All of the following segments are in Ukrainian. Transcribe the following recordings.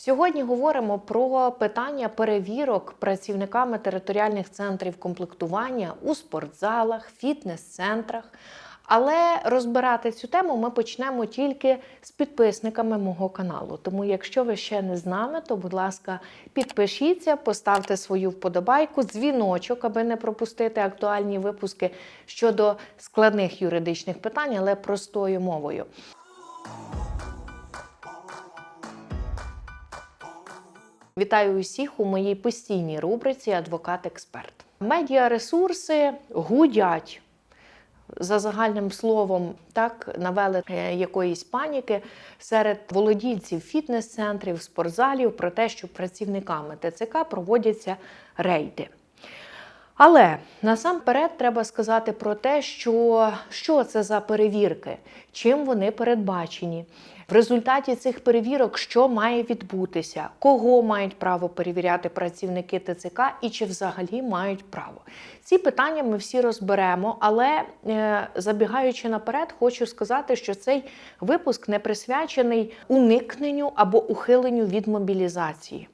Сьогодні говоримо про питання перевірок працівниками територіальних центрів комплектування у спортзалах, фітнес-центрах. Але розбирати цю тему ми почнемо тільки з підписниками мого каналу. Тому, якщо ви ще не з нами, то будь ласка, підпишіться, поставте свою вподобайку, дзвіночок, аби не пропустити актуальні випуски щодо складних юридичних питань, але простою мовою. Вітаю усіх у моїй постійній рубриці Адвокат-експерт. Медіаресурси гудять за загальним словом, так навели е, якоїсь паніки серед володільців фітнес-центрів, спортзалів про те, що працівниками ТЦК проводяться рейди. Але насамперед треба сказати про те, що, що це за перевірки, чим вони передбачені. В результаті цих перевірок, що має відбутися, кого мають право перевіряти працівники ТЦК і чи взагалі мають право. Ці питання ми всі розберемо, але е, забігаючи наперед, хочу сказати, що цей випуск не присвячений уникненню або ухиленню від мобілізації.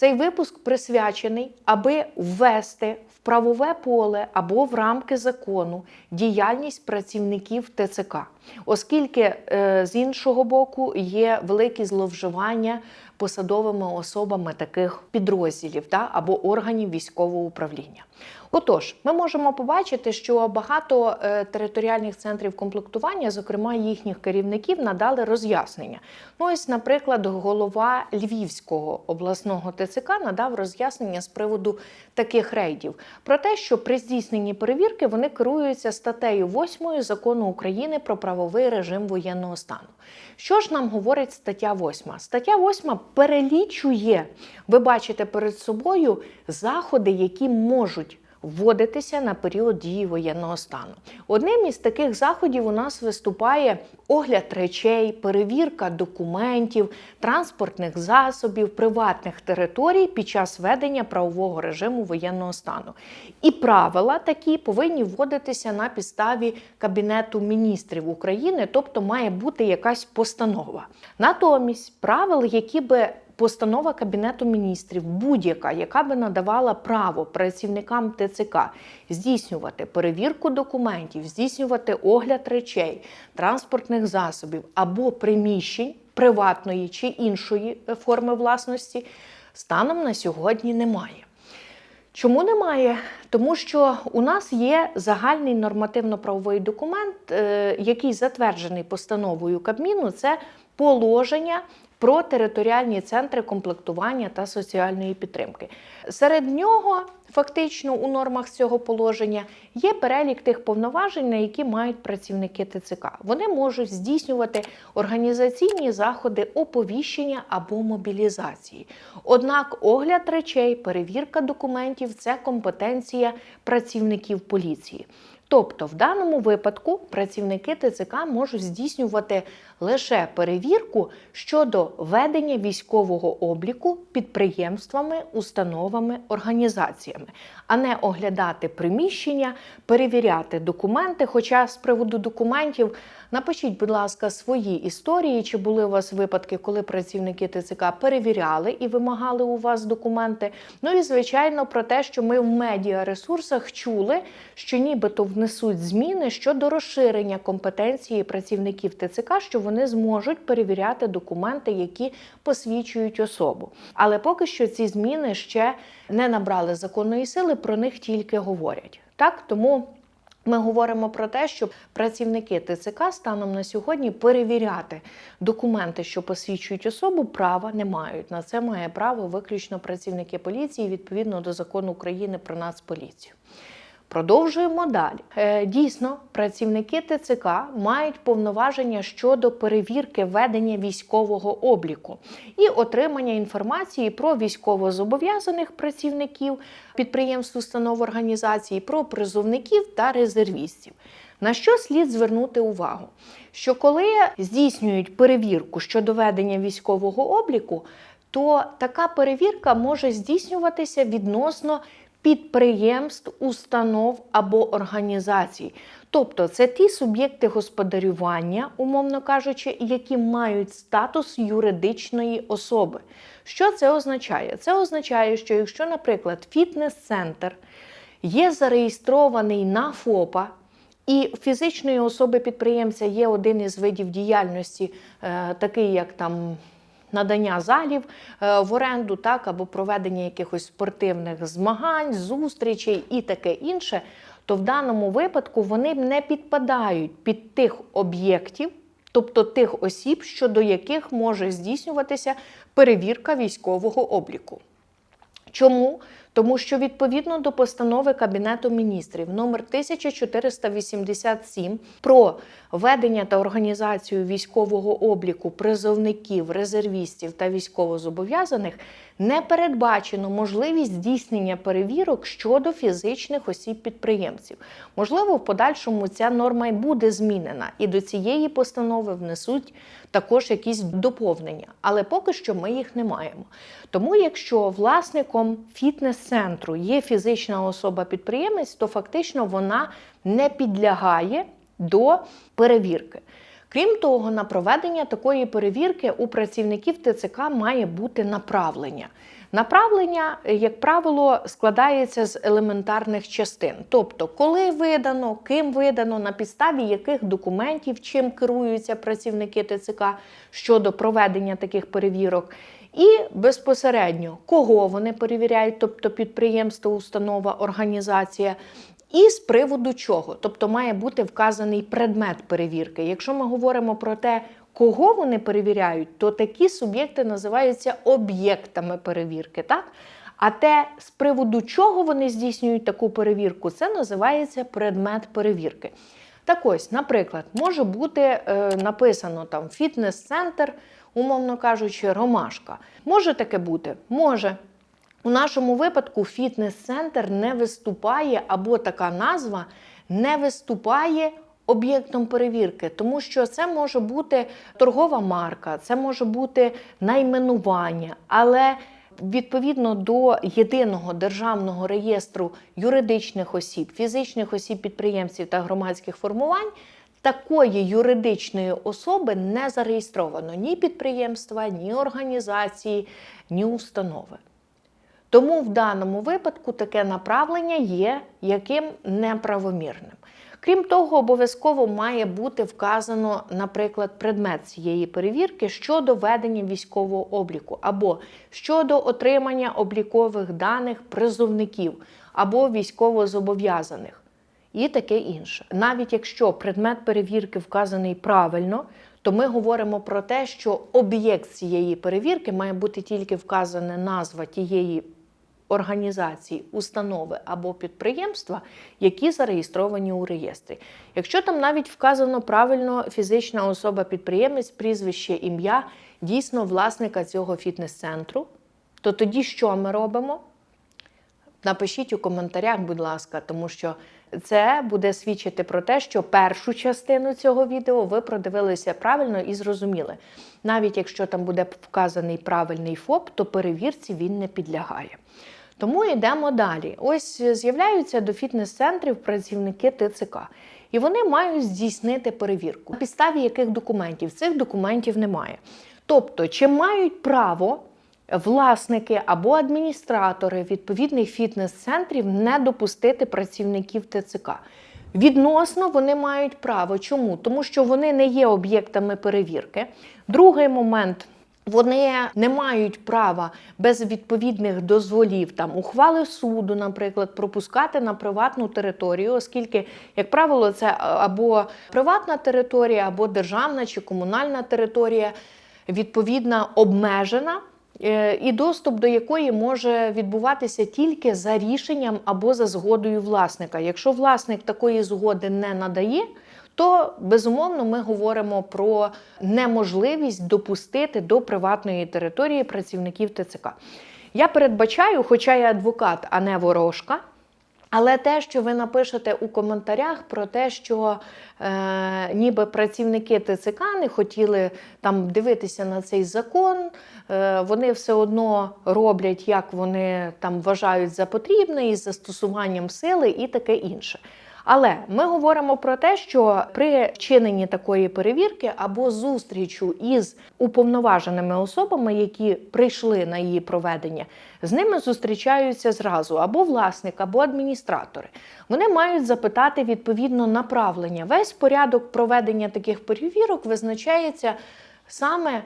Цей випуск присвячений, аби ввести в правове поле або в рамки закону діяльність працівників ТЦК, оскільки е, з іншого боку є великі зловживання посадовими особами таких підрозділів та, або органів військового управління. Отож, ми можемо побачити, що багато е, територіальних центрів комплектування, зокрема їхніх керівників, надали роз'яснення. Ну, ось, наприклад, голова Львівського обласного ТЦК надав роз'яснення з приводу таких рейдів про те, що при здійсненні перевірки вони керуються статтею 8 закону України про правовий режим воєнного стану. Що ж нам говорить стаття 8? Стаття 8 перелічує, ви бачите перед собою заходи, які можуть вводитися на період дії воєнного стану. Одним із таких заходів у нас виступає огляд речей, перевірка документів, транспортних засобів, приватних територій під час ведення правового режиму воєнного стану. І правила такі повинні вводитися на підставі Кабінету міністрів України, тобто має бути якась постанова. Натомість правил, які би Постанова Кабінету міністрів, будь-яка, яка би надавала право працівникам ТЦК здійснювати перевірку документів, здійснювати огляд речей, транспортних засобів або приміщень приватної чи іншої форми власності, станом на сьогодні немає. Чому немає? Тому що у нас є загальний нормативно-правовий документ, е, який затверджений постановою Кабміну, це положення про територіальні центри комплектування та соціальної підтримки. Серед нього, фактично, у нормах цього положення є перелік тих повноважень, на які мають працівники ТЦК. Вони можуть здійснювати організаційні заходи оповіщення або мобілізації. Однак огляд речей, перевірка документів це компетенція працівників поліції. Тобто, в даному випадку працівники ТЦК можуть здійснювати лише перевірку щодо ведення військового обліку підприємствами, установами, організаціями, а не оглядати приміщення, перевіряти документи. Хоча з приводу документів напишіть, будь ласка, свої історії, чи були у вас випадки, коли працівники ТЦК перевіряли і вимагали у вас документи. Ну і звичайно про те, що ми в медіаресурсах чули, що нібито внесуть зміни щодо розширення компетенції працівників ТЦК, що вони зможуть перевіряти документи, які посвідчують особу. Але поки що ці зміни ще не набрали законної сили, про них тільки говорять. Так тому. Ми говоримо про те, що працівники ТЦК станом на сьогодні перевіряти документи, що посвідчують особу, права не мають. На це має право виключно працівники поліції відповідно до закону України про нацполіцію. Продовжуємо далі. Е, Дійсно, працівники ТЦК мають повноваження щодо перевірки ведення військового обліку і отримання інформації про військовозобов'язаних працівників підприємств, установ організації, про призовників та резервістів. На що слід звернути увагу? Що коли здійснюють перевірку щодо ведення військового обліку, то така перевірка може здійснюватися відносно підприємств, установ або організацій. Тобто це ті суб'єкти господарювання, умовно кажучи, які мають статус юридичної особи. Що це означає? Це означає, що якщо, наприклад, фітнес-центр є зареєстрований на ФОПа, і фізичної особи-підприємця є один із видів діяльності, е, такий як там надання залів е, в оренду, так, або проведення якихось спортивних змагань, зустрічей і таке інше, то в даному випадку вони не підпадають під тих об'єктів, тобто тих осіб, щодо яких може здійснюватися перевірка військового обліку. Чому? Тому що відповідно до постанови Кабінету міністрів номер 1487 про ведення та організацію військового обліку призовників, резервістів та військовозобов'язаних не передбачено можливість здійснення перевірок щодо фізичних осіб-підприємців. Можливо, в подальшому ця норма й буде змінена, і до цієї постанови внесуть також якісь доповнення, але поки що ми їх не маємо. Тому, якщо власником фітнес-центру є фізична особа-підприємець, то фактично вона не підлягає до перевірки. Крім того, на проведення такої перевірки у працівників ТЦК має бути направлення. Направлення, як правило, складається з елементарних частин, тобто, коли видано, ким видано, на підставі яких документів, чим керуються працівники ТЦК щодо проведення таких перевірок, і безпосередньо кого вони перевіряють, тобто підприємство, установа, організація. І з приводу чого, тобто має бути вказаний предмет перевірки. Якщо ми говоримо про те, кого вони перевіряють, то такі суб'єкти називаються об'єктами перевірки. так? А те, з приводу чого вони здійснюють таку перевірку, це називається предмет перевірки. Так ось, наприклад, може бути е, написано там фітнес-центр, умовно кажучи, ромашка. Може таке бути? Може. У нашому випадку фітнес-центр не виступає, або така назва не виступає об'єктом перевірки, тому що це може бути торгова марка, це може бути найменування, але відповідно до єдиного державного реєстру юридичних осіб, фізичних осіб, підприємців та громадських формувань. Такої юридичної особи не зареєстровано ні підприємства, ні організації, ні установи. Тому в даному випадку таке направлення є яким неправомірним. Крім того, обов'язково має бути вказано, наприклад, предмет цієї перевірки щодо ведення військового обліку, або щодо отримання облікових даних призовників або військовозобов'язаних, і таке інше. Навіть якщо предмет перевірки вказаний правильно, то ми говоримо про те, що об'єкт цієї перевірки має бути тільки вказана назва тієї організації, установи або підприємства, які зареєстровані у реєстрі. Якщо там навіть вказано правильно фізична особа-підприємець, прізвище, ім'я дійсно власника цього фітнес-центру, то тоді що ми робимо? Напишіть у коментарях, будь ласка, тому що це буде свідчити про те, що першу частину цього відео ви продивилися правильно і зрозуміли. Навіть якщо там буде вказаний правильний ФОП, то перевірці він не підлягає. Тому йдемо далі. Ось з'являються до фітнес-центрів працівники ТЦК. І вони мають здійснити перевірку. На підставі яких документів? Цих документів немає. Тобто, чи мають право власники або адміністратори відповідних фітнес-центрів не допустити працівників ТЦК? Відносно вони мають право. Чому? Тому що вони не є об'єктами перевірки. Другий момент. Вони не мають права без відповідних дозволів там ухвали суду, наприклад, пропускати на приватну територію, оскільки, як правило, це або приватна територія, або державна чи комунальна територія, відповідно обмежена. Е, І доступ до якої може відбуватися тільки за рішенням або за згодою власника. Якщо власник такої згоди не надає, то безумовно ми говоримо про неможливість допустити до приватної території працівників ТЦК. Я передбачаю, хоча я адвокат, а не ворожка, Але те, що ви напишете у коментарях про те, що е, ніби працівники ТЦК не хотіли там дивитися на цей закон, е, вони все одно роблять, як вони там вважають за потрібне, із застосуванням сили і таке інше. Але ми говоримо про те, що при вчиненні такої перевірки або зустрічу із уповноваженими особами, які прийшли на її проведення, з ними зустрічаються зразу або власник, або адміністратори. Вони мають запитати відповідно направлення. Весь порядок проведення таких перевірок визначається саме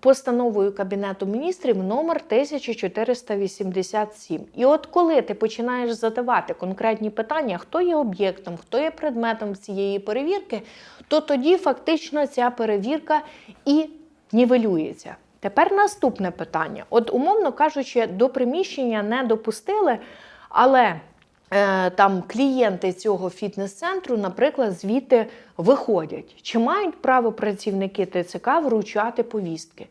постановою Кабінету міністрів номер 1487. І от коли ти починаєш задавати конкретні питання, хто є об'єктом, хто є предметом цієї перевірки, то тоді фактично ця перевірка і нівелюється. Тепер наступне питання: от, умовно кажучи, до приміщення не допустили, але там клієнти цього фітнес-центру, наприклад, звідти виходять. Чи мають право працівники ТЦК вручати повістки?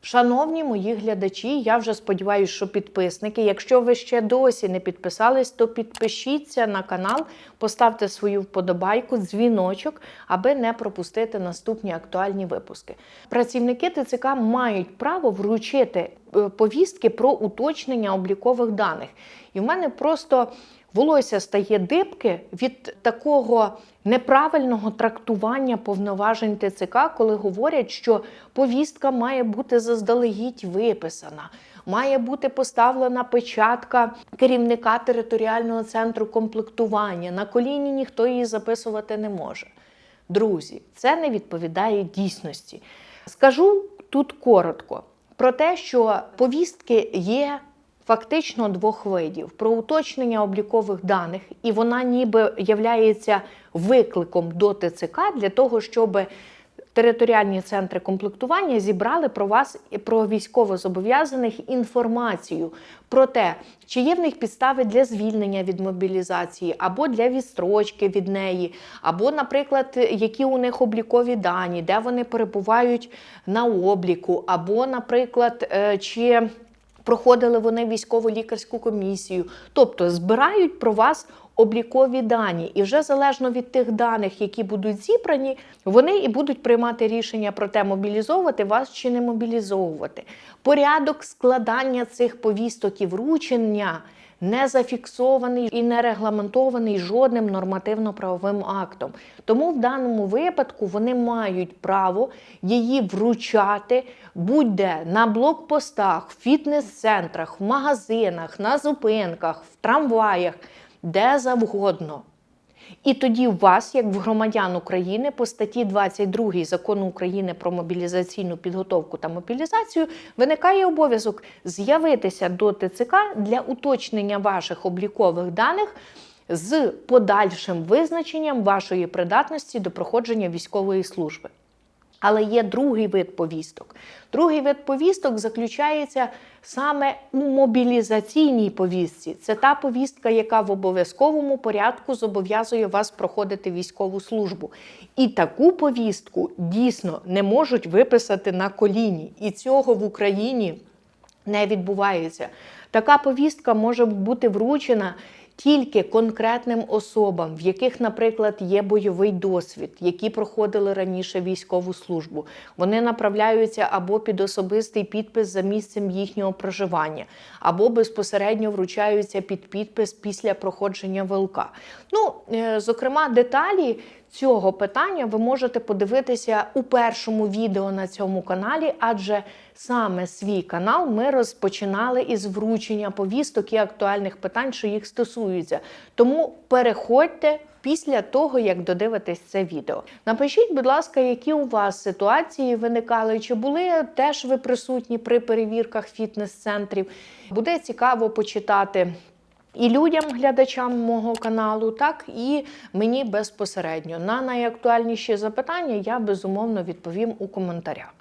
Шановні мої глядачі, я вже сподіваюся, що підписники. Якщо ви ще досі не підписались, то підпишіться на канал, поставте свою вподобайку, дзвіночок, аби не пропустити наступні актуальні випуски. Працівники ТЦК мають право вручити е, повістки про уточнення облікових даних. І в мене просто волосся стає дибки від такого неправильного трактування повноважень ТЦК, коли говорять, що повістка має бути заздалегідь виписана. Має бути поставлена печатка керівника територіального центру комплектування. На коліні ніхто її записувати не може. Друзі, це не відповідає дійсності. Скажу тут коротко про те, що повістки є фактично двох видів: про уточнення облікових даних, і вона ніби являється викликом до ТЦК для того, щоб територіальні центри комплектування зібрали про вас про військовозобов'язаних інформацію про те, чи є в них підстави для звільнення від мобілізації, або для відстрочки від неї, або, наприклад, які у них облікові дані, де вони перебувають на обліку, або, наприклад, е, чи проходили вони військово-лікарську комісію, тобто збирають про вас облікові дані, і вже залежно від тих даних, які будуть зібрані, вони і будуть приймати рішення про те, мобілізовувати вас чи не мобілізовувати. Порядок складання цих повісток і вручення не зафіксований і не регламентований жодним нормативно-правовим актом. Тому в даному випадку вони мають право її вручати будь-де на блокпостах, фітнес-центрах, в магазинах, на зупинках, в трамваях, де завгодно. І тоді вас, як в громадян України, по статті 22 закону України про мобілізаційну підготовку та мобілізацію виникає обов'язок з'явитися до ТЦК для уточнення ваших облікових даних з подальшим визначенням вашої придатності до проходження військової служби. Але є другий вид повісток. Другий вид повісток заключається саме у мобілізаційній повістці. Це та повістка, яка в обов'язковому порядку зобов'язує вас проходити військову службу. І таку повістку дійсно не можуть виписати на коліні. І цього в Україні не відбувається. Така повістка може бути вручена тільки конкретним особам, в яких, наприклад, є бойовий досвід, які проходили раніше військову службу. Вони направляються або під особистий підпис за місцем їхнього проживання, або безпосередньо вручаються під підпис після проходження ВЛК. Ну, е, зокрема, деталі. Цього питання ви можете подивитися у першому відео на цьому каналі, адже саме свій канал ми розпочинали із вручення повісток і актуальних питань, що їх стосуються. Тому переходьте після того, як додивитесь це відео. Напишіть, будь ласка, які у вас ситуації виникали, чи були теж ви присутні при перевірках фітнес-центрів. Буде цікаво почитати. І людям, глядачам мого каналу, так і мені безпосередньо. На найактуальніші запитання я безумовно відповім у коментарях.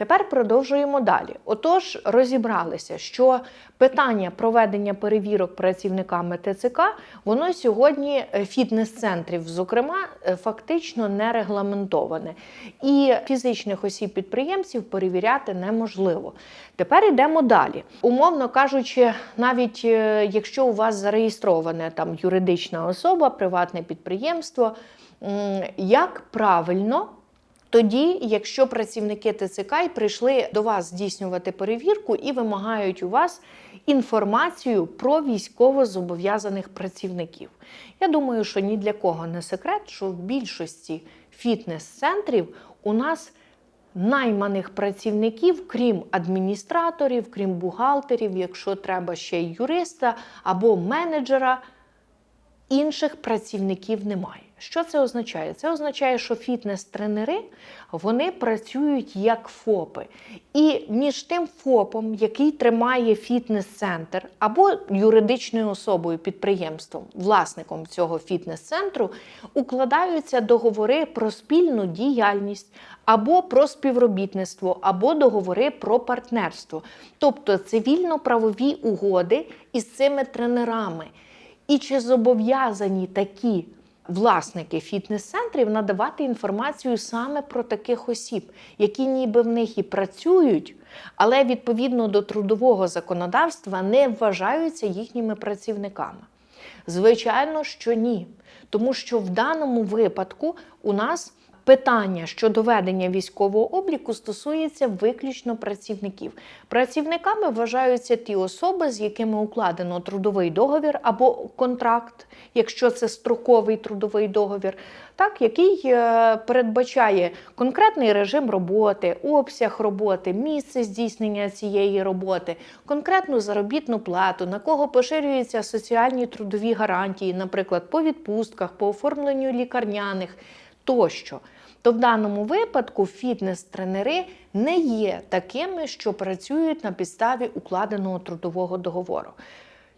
Тепер продовжуємо далі. Отож, розібралися, що питання проведення перевірок працівниками ТЦК, воно сьогодні е, фітнес-центрів, зокрема, е, фактично не регламентоване. І фізичних осіб підприємців перевіряти неможливо. Тепер йдемо далі. Умовно кажучи, навіть е, якщо у вас зареєстрована там юридична особа, приватне підприємство, як правильно тоді, якщо працівники ТЦК прийшли до вас здійснювати перевірку і вимагають у вас інформацію про військово зобов'язаних працівників. Я думаю, що ні для кого не секрет, що в більшості фітнес-центрів у нас найманих працівників, крім адміністраторів, крім бухгалтерів, якщо треба ще й юриста або менеджера інших працівників немає. Що це означає? Це означає, що фітнес-тренери вони працюють як ФОПи. І між тим ФОПом, який тримає фітнес-центр, або юридичною особою підприємством, власником цього фітнес-центру, укладаються договори про спільну діяльність, або про співробітництво, або договори про партнерство, тобто цивільно-правові угоди із цими тренерами. І чи зобов'язані такі власники фітнес-центрів надавати інформацію саме про таких осіб, які ніби в них і працюють, але відповідно до трудового законодавства не вважаються їхніми працівниками? Звичайно, що ні. Тому що в даному випадку у нас питання щодо ведення військового обліку стосується виключно працівників. Працівниками вважаються ті особи, з якими укладено трудовий договір або контракт, якщо це строковий трудовий договір, так, який е, передбачає конкретний режим роботи, обсяг роботи, місце здійснення цієї роботи, конкретну заробітну плату, на кого поширюються соціальні трудові гарантії, наприклад, по відпустках, по оформленню лікарняних тощо. То в даному випадку фітнес-тренери не є такими, що працюють на підставі укладеного трудового договору.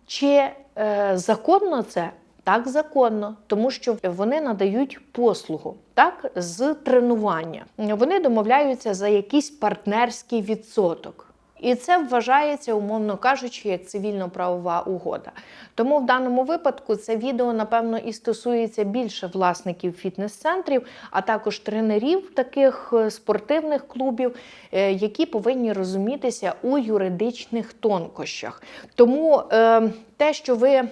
Чи е, законно це? Так, законно, тому що вони надають послугу так, з тренування. Вони домовляються за якийсь партнерський відсоток. І це вважається, умовно кажучи, як цивільно-правова угода. Тому в даному випадку це відео, напевно, і стосується більше власників фітнес-центрів, а також тренерів таких е, спортивних клубів, е, які повинні розумітися у юридичних тонкощах. Тому е, те, що ви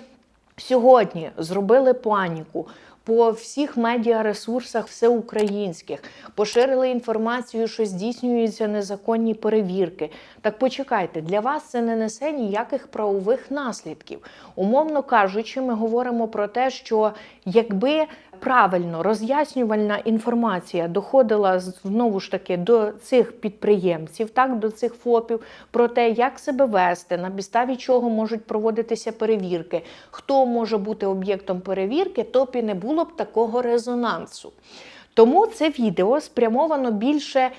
сьогодні зробили паніку. По всіх медіаресурсах всеукраїнських поширили інформацію, що здійснюються незаконні перевірки. Так почекайте, для вас це не несе ніяких правових наслідків. Умовно кажучи, ми говоримо про те, що якби правильно роз'яснювальна інформація доходила знову ж таки до цих підприємців, так до цих ФОПів, про те, як себе вести, на підставі чого можуть проводитися перевірки, хто може бути об'єктом перевірки, то і не було б такого резонансу. Тому це відео спрямовано більше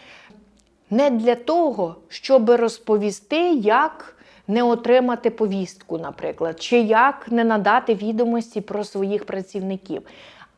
не для того, щоб розповісти, як не отримати повістку, наприклад, чи як не надати відомості про своїх працівників.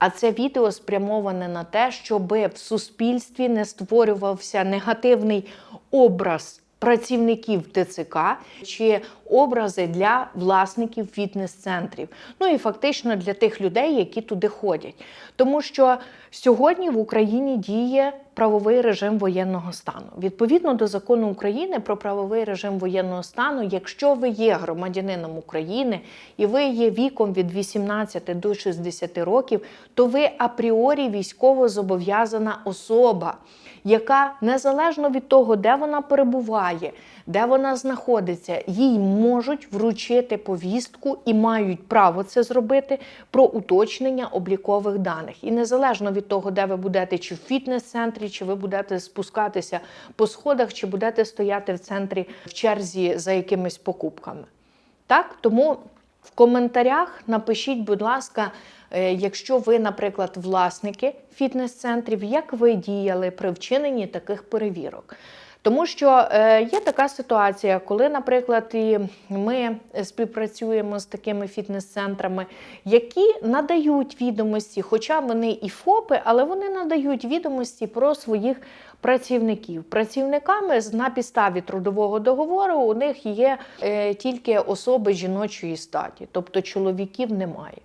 А це відео спрямоване на те, щоб в суспільстві не створювався негативний образ працівників ТЦК чи образи для власників фітнес-центрів. Ну і фактично для тих людей, які туди ходять. Тому що сьогодні в Україні діє правовий режим воєнного стану. Відповідно до закону України про правовий режим воєнного стану, якщо ви є громадянином України і ви є віком від 18 до 60 років, то ви апріорі військово зобов'язана особа яка незалежно від того, де вона перебуває, де вона знаходиться, їй можуть вручити повістку і мають право це зробити про уточнення облікових даних. І незалежно від того, де ви будете, чи в фітнес-центрі, чи ви будете спускатися по сходах, чи будете стояти в центрі в черзі за якимись покупками. Так, тому. В коментарях напишіть, будь ласка, е, якщо ви, наприклад, власники фітнес-центрів, як ви діяли при вчиненні таких перевірок. Тому що е, є така ситуація, коли, наприклад, і ми співпрацюємо з такими фітнес-центрами, які надають відомості, хоча вони і ФОПи, але вони надають відомості про своїх працівників. Працівниками на підставі трудового договору у них є е, тільки особи жіночої статі, тобто чоловіків немає.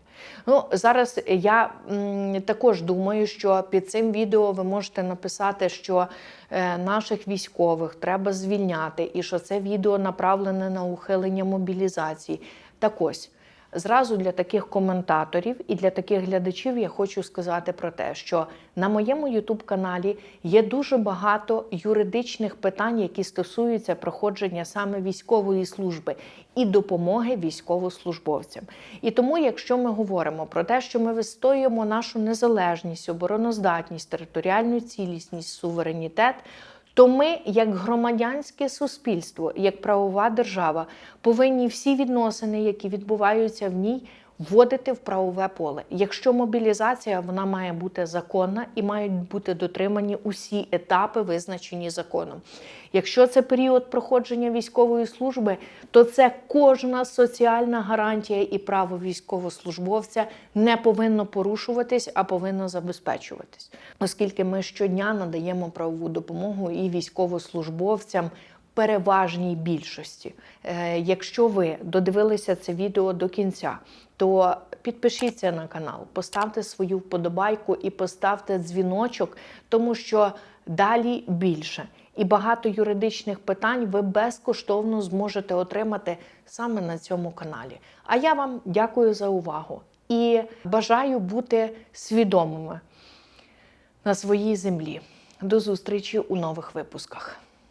Ну, зараз я м, також думаю, що під цим відео ви можете написати, що е, наших військових треба звільняти, і що це відео направлене на ухилення мобілізації. Так ось. Зразу для таких коментаторів і для таких глядачів я хочу сказати про те, що на моєму Ютуб-каналі є дуже багато юридичних питань, які стосуються проходження саме військової служби і допомоги військовослужбовцям. І тому, якщо ми говоримо про те, що ми вистоюємо нашу незалежність, обороноздатність, територіальну цілісність, суверенітет. То ми, як громадянське суспільство, як правова держава, повинні всі відносини, які відбуваються в ній, вводити в правове поле. Якщо мобілізація, вона має бути законна і мають бути дотримані усі етапи, визначені законом. Якщо це період проходження військової служби, то це кожна соціальна гарантія і право військовослужбовця не повинно порушуватись, а повинно забезпечуватись, оскільки ми щодня надаємо правову допомогу і військовослужбовцям. Переважній більшості. Е, Якщо ви додивилися це відео до кінця, то підпишіться на канал, поставте свою вподобайку і поставте дзвіночок, тому що далі більше. І багато юридичних питань ви безкоштовно зможете отримати саме на цьому каналі. А я вам дякую за увагу і бажаю бути свідомими на своїй землі. До зустрічі у нових випусках.